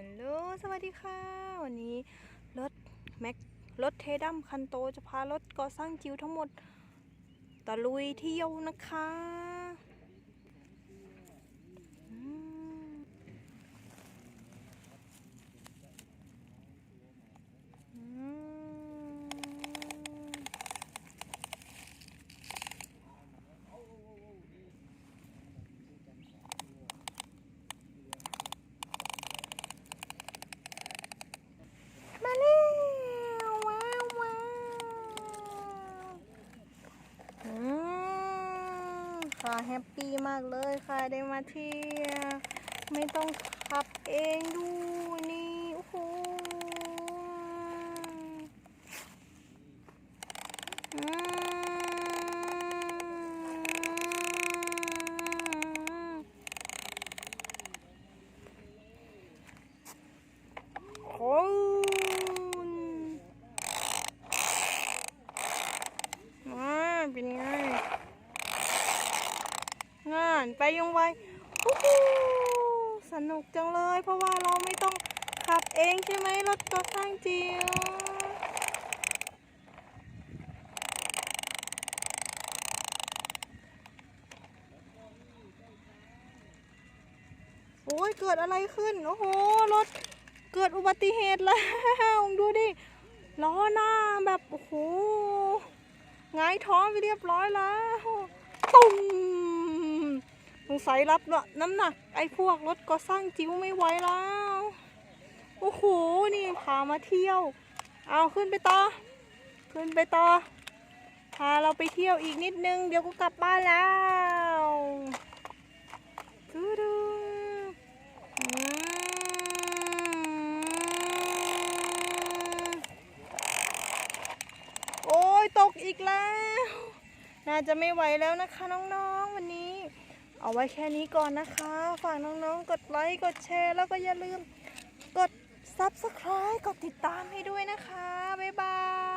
ฮัลโหล สวัสดีค่ะ วันนี้รถแม็กรถเทดัมคันโตจะพารถก่อสร้างจิ๋วทั้งหมดตะลุยเที่ยวนะคะอืมอืม มาแล้วว้าวว้าวอืม ค่ะแฮปปี้มากเลยค่ะได้มาเที่ยวไม่ต้องขับเองดูนี่โอ้โหอืม คุณมาเป็นไง งานไปยังไวโอ้โหสนุกจังเลย เพราะว่าเราไม่ต้องขับเองใช่ไหมรถก็สร้างจิ๋วโอ้ยเกิดอะไรขึ้น โอ้โห รถเกิดอุบัติเหตุแล้ว ดูดิ ล้อหน้าแบบ โอ้โหหงายท้องไปเรียบร้อยแล้วตุ้ม สงสัยรับน้ำหนักไอ้พวกรถก็สร้างจิ้วไม่ไหวแล้ว โอ้โห นี่พามาเที่ยว เอาขึ้นไปต่อ ขึ้นไปต่อ พาเราไปเที่ยวอีกนิดนึง เดี๋ยวก็กลับบ้านแล้วดูดูอโอ้ยตกอีกแล้ว น่าจะไม่ไหวแล้วนะคะน้องๆวันนี้ เอาไว้แค่นี้ก่อนนะคะ ฝากน้องๆ กดไลค์ กดแชร์ แล้วก็อย่าลืมกด Subscribe กดติดตามให้ด้วยนะคะ บ๊ายบาย